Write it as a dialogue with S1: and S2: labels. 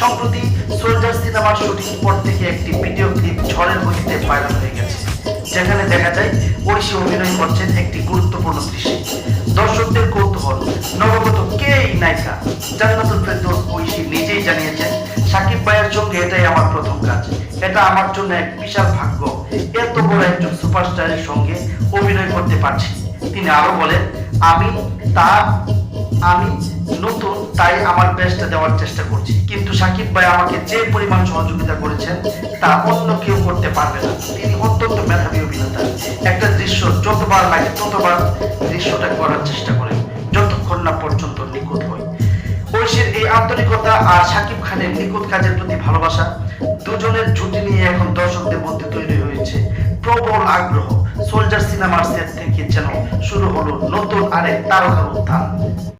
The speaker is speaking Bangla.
S1: সম্প্রতি সোলজার সিনেমার শুটিং পর থেকে একটি ভিডিও ঝড়ের গতিতে ভাইরাল হয়ে গেছে, যেখানে দেখা যায় ঐশী অভিনয় করছেন একটি গুরুত্বপূর্ণ দৃশ্যে দর্শকদের কৌতূহল, নবগত নায়িকা। জান্নাতুল ফেরদৌস ঐশী নিজেই জানিয়েছেন, সাকিব ভাইয়ের সঙ্গে এটাই আমার প্রথম কাজ। এটা আমার জন্য এক বিশাল ভাগ্য। এত বড় একজন সুপারস্টারের সঙ্গে অভিনয় করতে পারছি। তিনি আরও বলেন, আমি তা আমি নতুন, তাই আমার বেস্টটা দেওয়ার চেষ্টা করছি। কিন্তু সাকিব ভাই আমাকে যে পরিমাণ সহযোগিতা করেছেন, তা অন্য কেউ করতে পারবে না। তিনি অত্যন্ত মেধাবী অভিনেতা। একটা দৃশ্য যতবার লাগে ততবার দৃশ্যটা করার চেষ্টা করেন। আন্তরিকতা আর সাকিব খানের নিখুঁত কাজের প্রতি ভালোবাসা দুজনের জুটি নিয়ে এখন দর্শকদের মধ্যে তৈরি হয়েছে প্রবল আগ্রহ। সোলজার সিনেমার সেট থেকে যেন শুরু হলো নতুন আরেক তারকার উত্থান।